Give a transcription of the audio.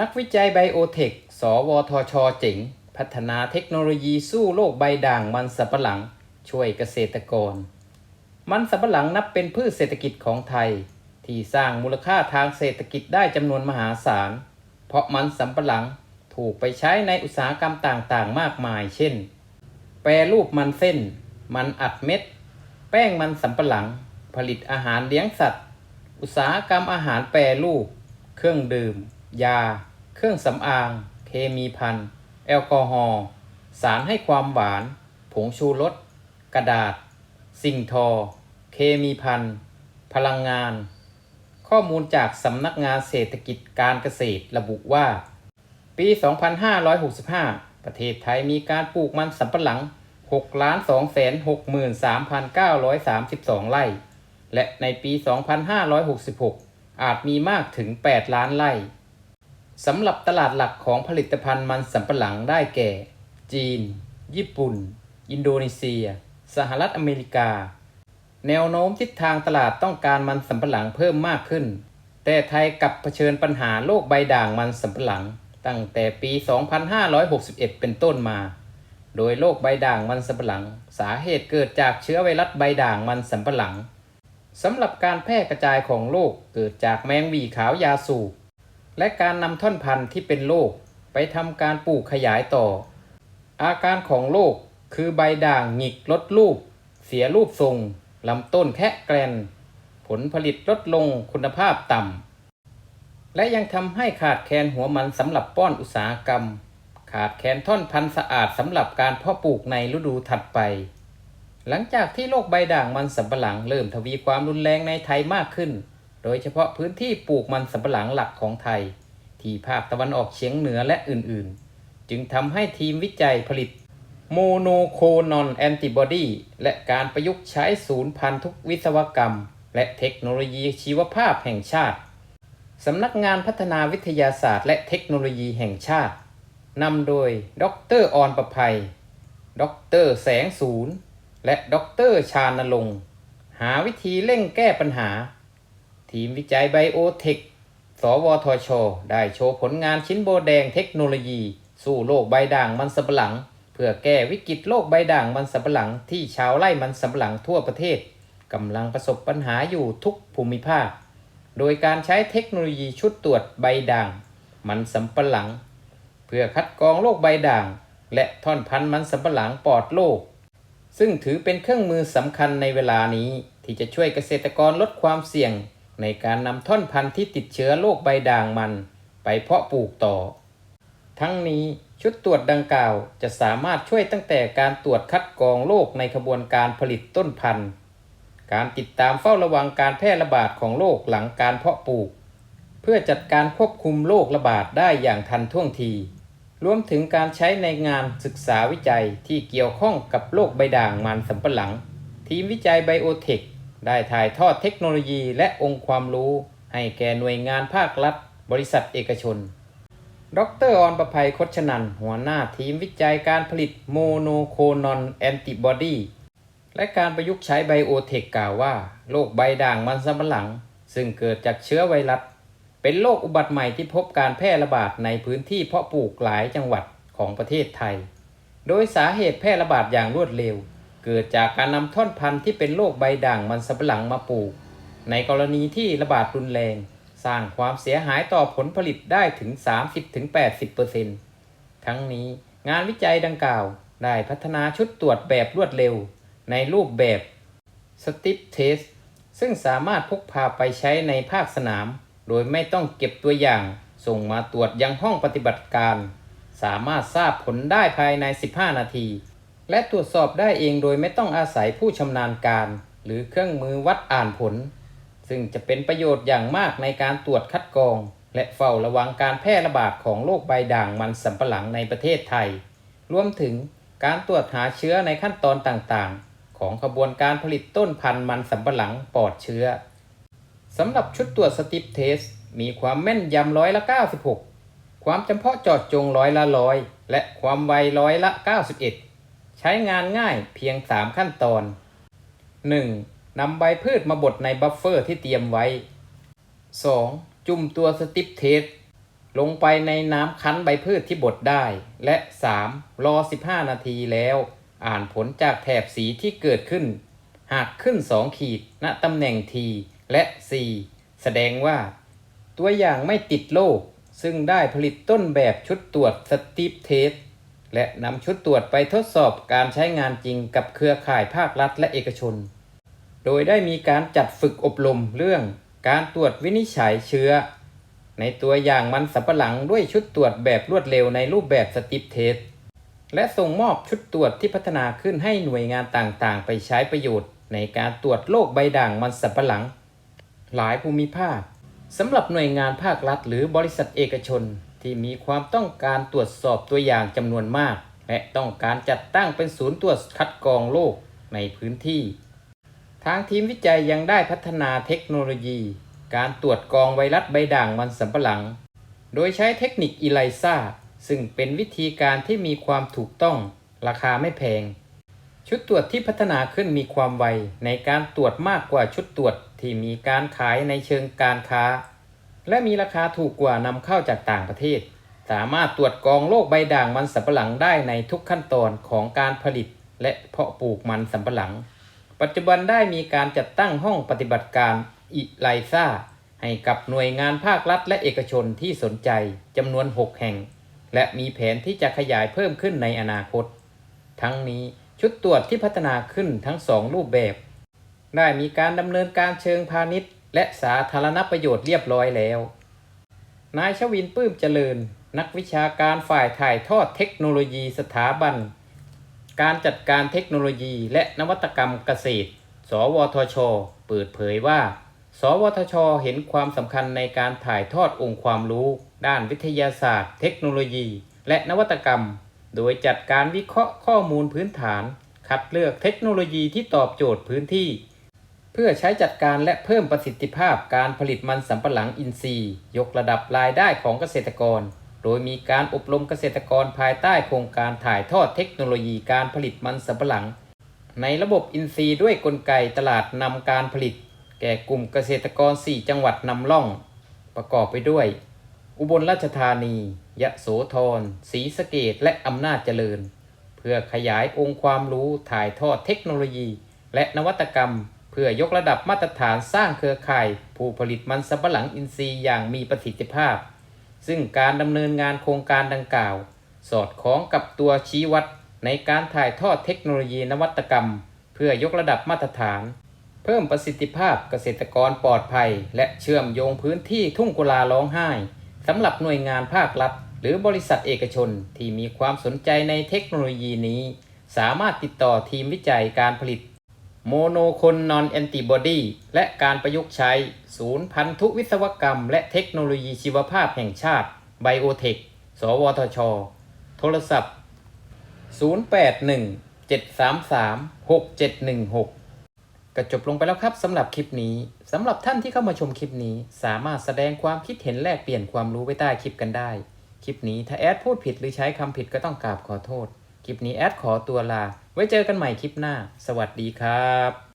นักวิจัยไบโอเทค สวทช เจ๋ง พัฒนาเทคโนโลยีสู้โรคใบด่างมันสำปะหลัง ช่วยเกษตรกร มันสำปะหลังนับเป็นพืชเศรษฐกิจของไทย ที่สร้างมูลค่าทางเศรษฐกิจได้จำนวนมหาศาล เพราะมันสำปะหลังถูกไปใช้ในอุตสาหกรรมต่างๆ มากมาย เช่น แปรรูปมันเส้น มันอัดเม็ด แป้งมันสำปะหลัง ผลิตอาหารเลี้ยงสัตว์ อุตสาหกรรมอาหารแปรรูป เครื่องดื่ม ยา เครื่องสำอาง เคมีภัณฑ์แอลกอฮอล์สารให้ความหวาน ผงชูรสกระดาษ สิ่งทอ เคมีภัณฑ์พลังงาน ข้อมูลจากสำนักงานเศรษฐกิจการเกษตรระบุว่า ปี 2565 ประเทศไทยมีการปลูกมันสำปะหลัง 6,263,932 ไร่ และในปี 2566 อาจมีมากถึง 8 ล้านไร่ สำหรับตลาดหลักของผลิตภัณฑ์มันสำปะหลังได้แก่ จีน ญี่ปุ่น อินโดนีเซีย สหรัฐอเมริกา แนวโน้มทิศทางตลาดต้องการมันสำปะหลังเพิ่มมากขึ้น แต่ไทยกับเผชิญปัญหาโรคใบด่างมันสำปะหลัง ตั้งแต่ปี 2561 เป็นต้นมา โดยโรคใบด่างมันสำปะหลัง สาเหตุเกิดจากเชื้อไวรัสใบด่างมันสำปะหลังสำหรับการแพร่กระจายของโรคเกิดจากแมงวีขาวยาสูบ และการนำท่อนพันธุ์ที่เป็นโรคไปทำการปลูกขยายต่อ อาการของโรคคือใบด่างหงิกลดรูป เสียรูปทรงลำต้นแคะแกรน ผลผลิตลดลงคุณภาพต่ำ และยังทำให้ขาดแคลนหัวมันสำหรับป้อนอุตสาหกรรม ขาดแคลนท่อนพันธุ์สะอาดสำหรับการเพาะปลูกในฤดูถัดไป หลังจากที่โรคใบด่างมันสำปะหลังเริ่มทวีความรุนแรงในไทยมากขึ้น โดยเฉพาะพื้นที่ปลูกมันสำปะหลังหลักของไทย ที่ภาคตะวันออกเฉียงเหนือและอื่นๆ จึงทำให้ทีมวิจัยผลิตโมโนโคนอนแอนติบอดีและการประยุกต์ใช้ศูนย์พันธุกวิศวกรรม และเทคโนโลยีชีวภาพแห่งชาติ สำนักงานพัฒนาวิทยาศาสตร์ และเทคโนโลยีแห่งชาติ นำโดย ดรออนประภัย ดรแสงศูนย์ และดรชานลงค์หาวิธีเร่งแก้ปัญหา ทีมวิจัยไบโอเทค สวทช ได้โชว์ผลงานชิ้นโบแดงเทคโนโลยี สู้โรคใบด่างมันสำปะหลัง เพื่อแก้วิกฤตโรคใบด่างมันสำปะหลัง ที่ชาวไร่มันสำปะหลังทั่วประเทศกำลังประสบปัญหาอยู่ทุกภูมิภาค โดยการใช้เทคโนโลยีชุดตรวจใบด่าง มันสำปะหลัง เพื่อคัดกรองโรคใบด่าง และท่อนพันธุ์มันสำปะหลังปลอดโรคซึ่งถือเป็นเครื่องมือสำคัญในเวลานี้ที่จะช่วยเกษตรกรลดความเสี่ยง ในการนำท่อนพันธุ์ที่ติดเชื้อโรคใบด่างมัน ไปเพาะปลูกต่อ ทั้งนี้ชุดตรวจดังกล่าวจะสามารถช่วยตั้งแต่การตรวจคัดกรองโรคในขบวนการผลิตต้นพันธุ์ การติดตามเฝ้าระวังการแพร่ระบาดของโรคหลังการเพาะปลูก เพื่อจัดการควบคุมโรคระบาดได้อย่างทันท่วงที รวมถึงการใช้ในงานศึกษาวิจัยที่เกี่ยวข้องกับโรคใบด่างมันสำปะหลัง ทีมวิจัยไบโอเทค ได้ถ่ายทอดเทคโนโลยีและองค์ความรู้ ให้แก่หน่วยงานภาครัฐ บริษัทเอกชน ดรออนประภัยคชนัน หัวหน้าทีมวิจัยการผลิตโมโนโคนอนแอนติบอดีและการประยุกต์ใช้ไบโอเทคกล่าวว่าโรคใบด่างมันสำปะหลัง ซึ่งเกิดจากเชื้อไวรัส เป็นโรคอุบัติใหม่ที่พบการแพร่ระบาดในพื้นที่เพาะปลูกหลายจังหวัดของประเทศไทย โดยสาเหตุแพร่ระบาดอย่างรวดเร็ว เกิดจากการนำท่อนพันธุ์ที่เป็นโรคใบด่างมันสำปะหลังมาปลูก ในกรณีที่ระบาดรุนแรง สร้างความเสียหายต่อผลผลิตได้ถึง 30-80%ทั้งนี้งานวิจัยดังกล่าว ได้พัฒนาชุดตรวจแบบรวดเร็ว ในรูปแบบ Stip Test ซึ่งสามารถพกพาไปใช้ในภาคสนาม โดยไม่ต้องเก็บตัวอย่าง ส่งมาตรวจยังห้องปฏิบัติการ สามารถทราบผลได้ภายใน 15 นาที และตรวจสอบได้เองโดยไม่ต้องอาศัยผู้ชำนาญการ หรือเครื่องมือวัดอ่านผล ซึ่งจะเป็นประโยชน์อย่างมากในการตรวจคัดกรอง และเฝ้าระวังการแพร่ระบาดของโรคใบด่างมันสำปะหลังในประเทศไทย รวมถึงการตรวจหาเชื้อในขั้นตอนต่างๆ ของขบวนการผลิตต้นพันธุ์มันสำปะหลังปลอดเชื้อสำหรับชุดตรวจสติปเทส มีความแม่นยำร้อยละ 96 ความจำเพาะเจอดจงร้อยละร้อยและความไวร้อยละ 91 ช้งานง่ายเพียง 3 ขั้นตอน 1. นำใบพืชมาบดในบัฟเฟอร์ที่เตรียมไว้ 2. จุ่มตัวสติปเทสลงไปในน้ำคั้นใบพืชที่บดได้ และ 3. รอ 15 นาทีแล้ว อ่านผลจากแถบสีที่เกิดขึ้น หากขึ้น 2 ขีดณตำแหน่ง T และ C แสดงว่า ตัวอย่างไม่ติดโรคซึ่งได้ผลิตต้นแบบชุดตรวจสตีปเทส และนำชุดตรวจไปทดสอบการใช้งานจริงกับเครือข่ายภาครัฐและเอกชน โดยได้มีการจัดฝึกอบรมเรื่องการตรวจวินิจฉัยเชื้อ ในตัวอย่างมันสำปะหลังด้วยชุดตรวจแบบรวดเร็วในรูปแบบสติปเทสและส่งมอบชุดตรวจที่พัฒนาขึ้นให้หน่วยงานต่างๆ ไปใช้ประโยชน์ ในการตรวจโรคใบด่างมันสำปะหลัง หลายภูมิภาคสำหรับหน่วยงานภาครัฐหรือบริษัทเอกชน ที่มีความต้องการตรวจสอบตัวอย่างจำนวนมาก และต้องการจัดตั้งเป็นศูนย์ตรวจคัดกรองโรคในพื้นที่ ทางทีมวิจัยยังได้พัฒนาเทคโนโลยี การตรวจกรองไวรัสใบด่างมันสำปะหลัง โดยใช้เทคนิคอีไลซาซึ่งเป็นวิธีการที่มีความถูกต้อง ราคาไม่แพง ชุดตรวจที่พัฒนาขึ้นมีความไวในการตรวจมากกว่าชุดตรวจที่มีการขายในเชิงการค้า และมีราคาถูกกว่านำเข้าจากต่างประเทศ สามารถตรวจกรองโรคใบด่างมันสำปะหลังได้ในทุกขั้นตอนของการผลิต และเพาะปลูกมันสำปะหลัง ปัจจุบันได้มีการจัดตั้งห้องปฏิบัติการอิไลซาให้กับหน่วยงานภาครัฐและเอกชนที่สนใจจำนวน 6 แห่ง และมีแผนที่จะขยายเพิ่มขึ้นในอนาคต ทั้งนี้ชุดตรวจที่พัฒนาขึ้นทั้งสองรูปแบบ ได้มีการดำเนินการเชิงพาณิชย์ และสาธารณประโยชน์เรียบร้อยแล้ว นายชวินปื้มเจริญ นักวิชาการฝ่ายถ่ายทอดเทคโนโลยีสถาบัน การจัดการเทคโนโลยีและนวัตกรรมเกษตร สวทช เปิดเผยว่า สวทช เห็นความสำคัญในการถ่ายทอดองค์ความรู้ ด้านวิทยาศาสตร์ เทคโนโลยี และนวัตกรรม โดยจัดการวิเคราะห์ข้อมูลพื้นฐาน คัดเลือกเทคโนโลยีที่ตอบโจทย์พื้นที่ เพื่อใช้จัดการและเพิ่มประสิทธิภาพการผลิตมันสำปะหลังอินทรีย์ ยกระดับรายได้ของเกษตรกร โดยมีการอบรมเกษตรกรภายใต้โครงการถ่ายทอดเทคโนโลยีการผลิตมันสำปะหลัง ในระบบอินทรีย์ด้วยกลไกตลาดนำการผลิต แก่กลุ่มเกษตรกร 4 จังหวัดนำร่อง ประกอบไปด้วย อุบลราชธานี ยะโสธรศรีสะเกดและอำนาจเจริญ เพื่อขยายองค์ความรู้ถ่ายทอดเทคโนโลยี และนวัตกรรม เพื่อยกระดับมาตรฐานสร้างเครือข่าย ผู้ผลิตมันสำปะหลังอินทรีย์อย่างมีประสิทธิภาพ ซึ่งการดำเนินงานโครงการดังกล่าว สอดคล้องกับตัวชี้วัดในการถ่ายทอดเทคโนโลยีนวัตกรรม เพื่อยกระดับมาตรฐาน เพิ่มประสิทธิภาพเกษตรกรปลอดภัย และเชื่อมโยงพื้นที่ทุ่งกุลาร้องไห้สำหรับหน่วยงานภาครัฐ หรือบริษัทเอกชนที่มีความสนใจในเทคโนโลยีนี้ สามารถติดต่อทีมวิจัยการผลิต โมโนคนนอนแอนติบอดีและการประยุกต์ใช้ ศูนย์พันธุวิศวกรรม และเทคโนโลยีชีวภาพแห่งชาติ ไบโอเทค สวทช โทรศัพท์ 081 733 6716ก็จบลงไปแล้วครับสำหรับคลิปนี้สำหรับท่านที่เข้ามาชมคลิปนี้ สามารถแสดงความคิดเห็นแลกเปลี่ยนความรู้ไว้ใต้คลิปกันได้ คลิปนี้ถ้าแอดพูดผิดหรือใช้คำผิดก็ต้องกราบขอโทษ คลิปนี้แอดขอตัวลา ไว้เจอกันใหม่คลิปหน้า สวัสดีครับ